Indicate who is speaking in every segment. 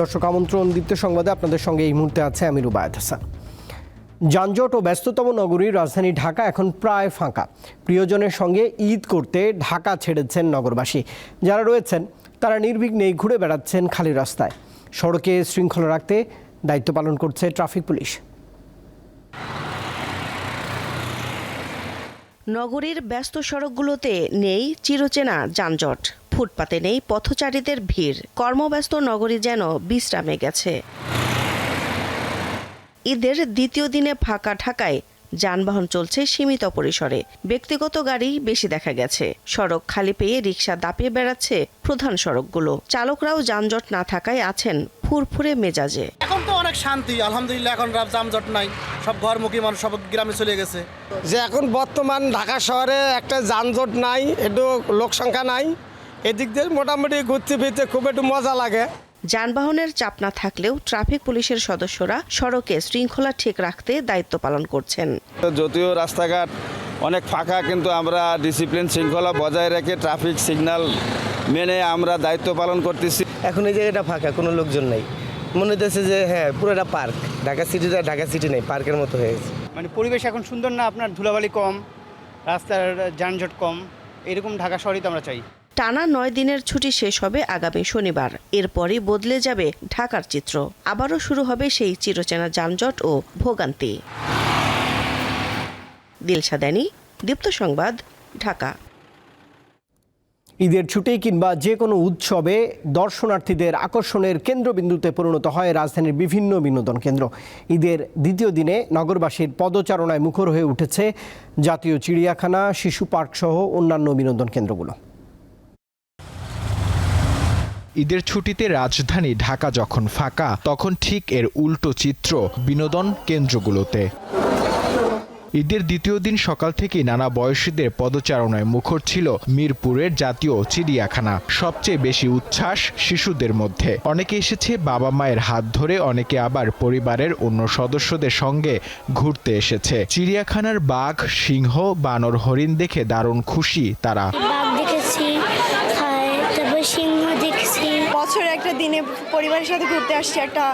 Speaker 1: দর্শক আমন্ত্রণ দীপ্ত সংবাদে আপনাদের সঙ্গে এই মুহূর্তে আছে আমি রুবায়ত হাসান। যানজট ও ব্যস্ততম নগরীর রাজধানী ঢাকা এখন প্রায় ফাঁকা। প্রিয়জনের সঙ্গে ঈদ করতে ঢাকা ছেড়েছেন নগরবাসী। যারা রয়েছেন, তারা নির্বিঘ্নে ঘুরে বেড়াচ্ছেন খালি রাস্তায়। সড়কে শৃঙ্খলা রাখতে দায়িত্ব পালন করছে ট্রাফিক পুলিশ।
Speaker 2: নগরীর ব্যস্ত সড়কগুলোতে নেই চিরচেনা যানজট। ফুটপাতে নেই পথচারীদের ভিড়। কর্মব্যস্ত নগরী যেন বিশ্রামে গেছে। ঈদের দ্বিতীয় দিনে ফাঁকা ঢাকায় যানবাহন চলছে সীমিত পরিসরে। ব্যক্তিগত গাড়ি বেশি দেখা গেছে। সড়ক খালি পেয়ে রিক্সা দাপিয়ে বেড়াচ্ছে প্রধান সড়কগুলো। চালকরাও যানজট না থাকায় আছেন ফুরফুরে মেজাজে।
Speaker 3: এখন তো অনেক শান্তি আলহামদুলিল্লাহ এখন রাত যানজট নাই। সব ঘরমুখী মানুষ সব গ্রামে চলে গেছে।
Speaker 4: যে এখন বর্তমান ঢাকা শহরে একটা যানজট নাই একটু লোক সংখ্যা নাই। এদিক দিয়ে মোটামুটি ঘুরতে ফিরতে খুব একটু মজা লাগে।
Speaker 2: যানবাহনের চাপ না থাকলেও ট্রাফিক পুলিশের সদস্যরা সড়কে শৃঙ্খলা ঠিক রাখতে দায়িত্ব পালন করছেন।
Speaker 5: যদিও রাস্তাঘাট অনেক ফাঁকা কিন্তু আমরা ডিসিপ্লিন শৃঙ্খলা বজায় রেখে ট্রাফিক সিগন্যাল মেনে আমরা দায়িত্ব পালন করতেছি।
Speaker 4: এখন এই জায়গাটা ফাঁকা কোনো লোকজন নেই। মনে হচ্ছে যে হ্যাঁ পুরোটা পার্ক ঢাকা সিটিটা ঢাকা সিটি নেই পার্কের মতো হয়ে গেছে।
Speaker 6: মানে পরিবেশ এখন সুন্দর না? আপনার ধুলাবালি কম রাস্তার যানজট কম এরকম ঢাকা শহরই তো আমরা চাই।
Speaker 2: টানা নয় দিনের ছুটি শেষ হবে আগামী শনিবার। এরপরই বদলে যাবে ঢাকার চিত্র। আবারও শুরু হবে সেই চিরচেনা যানজট ও ভোগান্তি। দীপ্ত সংবাদ, ঢাকা।
Speaker 1: ঈদের ছুটি কিংবা যে কোনো উৎসবে দর্শনার্থীদের আকর্ষণের কেন্দ্রবিন্দুতে পরিণত হয় রাজধানীর বিভিন্ন বিনোদন কেন্দ্র। ঈদের দ্বিতীয় দিনে নগরবাসীর পদচারণায় মুখর হয়ে উঠেছে জাতীয় চিড়িয়াখানা, শিশু পার্ক সহ অন্যান্য বিনোদন কেন্দ্রগুলো।
Speaker 7: ঈদের ছুটিতে রাজধানী ঢাকা যখন ফাঁকা, তখন ঠিক এর উল্টো চিত্র বিনোদন কেন্দ্রগুলোতে। ঈদের দ্বিতীয় দিন সকাল থেকেই নানা বয়সীদের পদচারণায় মুখর ছিল মিরপুরের জাতীয় চিড়িয়াখানা। সবচেয়ে বেশি উচ্ছ্বাস শিশুদের মধ্যে। অনেকে এসেছে বাবা মায়ের হাত ধরে, অনেকে আবার পরিবারের অন্য সদস্যদের সঙ্গে ঘুরতে এসেছে। চিড়িয়াখানার বাঘ, সিংহ, বানর, হরিণ দেখে দারুণ খুশি তারা।
Speaker 8: বছরে একটা দিনে পরিবারের সাথে ঘুরতে আসছি একটা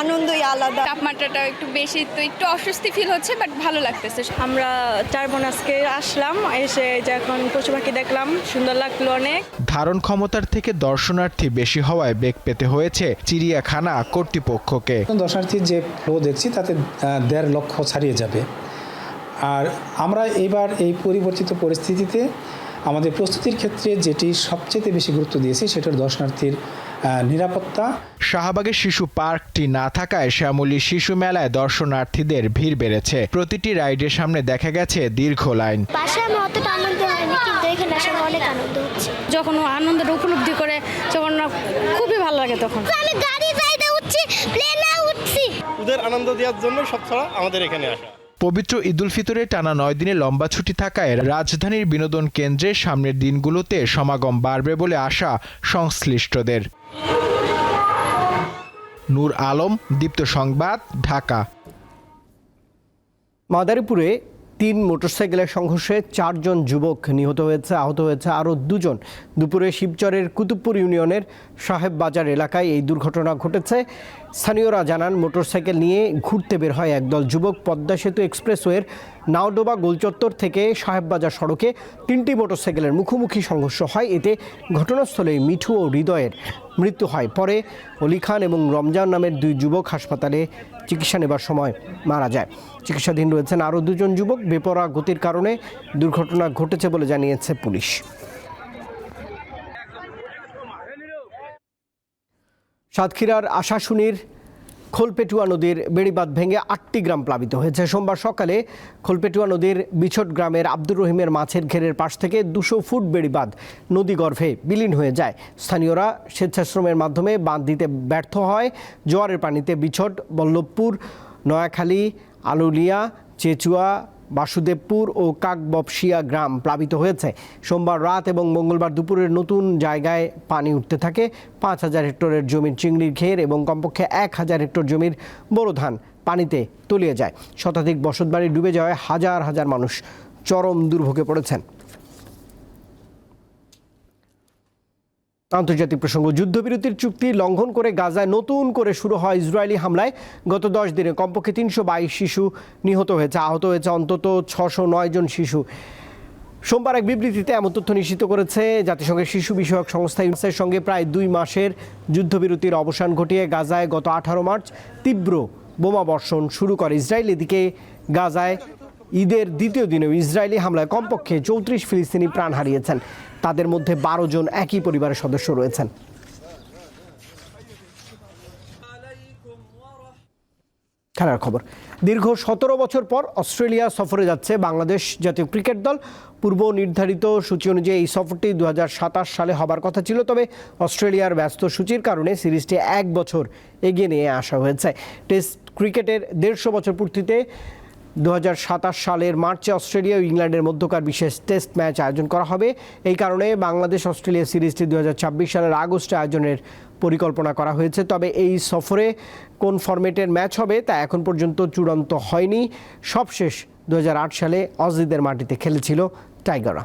Speaker 8: আনন্দই আলাদা।
Speaker 9: তাপমাত্রাটা একটু বেশি তো একটু অস্বস্তি ফিল হচ্ছে বাট ভালো লাগতেছে।
Speaker 8: আমরা চার বোন আজকে আসলাম এসে যখন পশু পাখি দেখলাম সুন্দর লাগল অনেক।
Speaker 7: ধারণ ক্ষমতার থেকে দর্শনার্থী বেশি হওয়ায় বেগ পেতে হয়েছে চিড়িয়াখানা কর্তৃপক্ষকে।
Speaker 10: দর্শনার্থীর যে ফ্লো দেখছি তাতে দেড় লক্ষ ছাড়িয়ে যাবে। আর আমরা এবার এই পরিবর্তিত পরিস্থিতিতে আমাদের প্রস্তুতির ক্ষেত্রে যেটি সবচেয়ে বেশি গুরুত্ব দিয়েছি সেটার দর্শনার্থীর নিরাপত্তা।
Speaker 7: শাহবাগের শিশু পার্কটি না থাকায় শ্যামলী শিশু মেলায় দর্শনার্থীদের ভিড় বেড়েছে। প্রতিটি রাইডের সামনে দেখা গেছে দীর্ঘ লাইন।
Speaker 11: পাশে আমার অতটা আনন্দ হয়নি কিন্তু এখানে আসলে অনেক আনন্দ হচ্ছে।
Speaker 8: যখন আনন্দের উপলব্ধি করে তখন খুবই ভালো লাগে তখন।
Speaker 11: আমি গাড়ি যাইতে উঠছি প্লেনে উঠছি।
Speaker 3: ওদের আনন্দ দেওয়ার জন্য সব ছাড়া আমাদের এখানে আসা।
Speaker 7: পবিত্র ঈদুল ফিতরে টানা নয় দিনে লম্বা ছুটি থাকায় রাজধানীর বিনোদন কেন্দ্রে সামনের দিনগুলোতে সমাগম বাড়বে বলে আশা সংশ্লিষ্টদের। নূর আলম, দীপ্ত সংবাদ, ঢাকা।
Speaker 1: মাদারীপুরে তিন মোটরসাইকেলের সংঘর্ষে চারজন যুবক নিহত হয়েছে, আহত হয়েছে আরও দুজন। দুপুরে শিবচরের কুতুবপুর ইউনিয়নের সাহেব বাজার এলাকায় এই দুর্ঘটনা ঘটেছে। স্থানীয়রা জানান, মোটরসাইকেল নিয়ে ঘুরতে বের হয় একদল যুবক পদ্মা সেতু এক্সপ্রেসওয়ের নাওডোবা গোলচত্বর থেকে সাহেববাজার সড়কে তিনটি মোটরসাইকেলের মুখোমুখি সংঘর্ষ হয়। এতে ঘটনাস্থলে মিঠু ও হৃদয়ের মৃত্যু হয়। পরে অলি খান এবং রমজান নামের দুই যুবক হাসপাতালে চিকিৎসা নেবার সময় মারা যায়। চিকিৎসাধীন রয়েছেন আরও দুজন যুবক। বেপরা গতির কারণে দুর্ঘটনা ঘটেছে বলে জানিয়েছে পুলিশ। সাতক্ষীরার আশাশুনির খোলপেটুয়া নদীর বেড়িবাঁধ ভেঙে আটটি গ্রাম প্লাবিত হয়েছে। সোমবার সকালে খোলপেটুয়া নদীর বিছট গ্রামের আব্দুর রহিমের মাছের ঘেরের পাশ থেকে দুশো ফুট বেড়িবাঁধ নদীগর্ভে বিলীন হয়ে যায়। স্থানীয়রা স্বেচ্ছাশ্রমের মাধ্যমে বাঁধ দিতে ব্যর্থ হয়। জোয়ারের পানিতে বিছট বল্লভপুর, নয়াখালী, আলুলিয়া, চেচুয়া বাসুদেবপুর ও কাকবপশিয়া গ্রাম প্লাবিত হয়েছে। সোমবার রাত এবং মঙ্গলবার দুপুরের নতুন জায়গায় পানি উঠতে থাকে। পাঁচ হাজার হেক্টরের জমির চিংড়ির ঘের এবং কমপক্ষে এক হাজার হেক্টর জমির বোরো ধান পানিতে তলিয়ে যায়। শতাধিক বসতবাড়ি ডুবে যাওয়ায় হাজার হাজার মানুষ চরম দুর্ভোগে পড়েছেন। আন্তর্জাতিক প্রসঙ্গ, যুদ্ধবিরতির চুক্তি লঙ্ঘন করে গাজায় নতুন করে শুরু হয় ইসরায়েলি হামলায়। গত দশ দিনে কমপক্ষে তিনশো বাইশ শিশু নিহত হয়েছে, আহত হয়েছে অন্তত ছশো নয় জন শিশু। সোমবার এক বিবৃতিতে এমন তথ্য নিশ্চিত করেছে, জাতিসংঘের শিশু বিষয়ক সংস্থা ইউনিসের সঙ্গে প্রায় দুই মাসের যুদ্ধবিরতির অবসান ঘটিয়ে গাজায় গত আঠারো মার্চ তীব্র বোমা বর্ষণ শুরু করে। ইসরায়েল এদিকে গাজায় ঈদের দ্বিতীয় দিনেও ইসরায়েলি হামলায় কমপক্ষে চৌত্রিশ ফিলিস্তিনি প্রাণ হারিয়েছেন। তাদের মধ্যে বারো জন একই পরিবারের সদস্য রয়েছেন। খেলার খবর। দীর্ঘ সতেরো বছর পর অস্ট্রেলিয়া সফরে যাচ্ছে বাংলাদেশ জাতীয় ক্রিকেট দল। পূর্ব নির্ধারিত সূচি অনুযায়ী এই সফরটি দু হাজার সাতাশ সালে হবার কথা ছিল, তবে অস্ট্রেলিয়ার ব্যস্ত সূচির কারণে সিরিজটি এক বছর এগিয়ে নিয়ে আসা হয়েছে। টেস্ট ক্রিকেটের দেড়শো বছর পূর্তিতে দু হাজার সাতাশ সালের মার্চে, অস্ট্রেলিয়া ও ইংল্যান্ডের মধ্যকার বিশেষ টেস্ট ম্যাচ আয়োজন করা হবে। এই কারণে বাংলাদেশ, অস্ট্রেলিয়া সিরিজটি দু হাজার ছাব্বিশ সালের আগস্টে আয়োজনের পরিকল্পনা করা হয়েছে। তবে এই সফরে কোন ফরম্যাটের ম্যাচ হবে তা এখন পর্যন্ত চূড়ান্ত হয়নি। সবশেষ দু হাজার আট সালে অজিদের মাটিতে খেলেছিল টাইগাররা।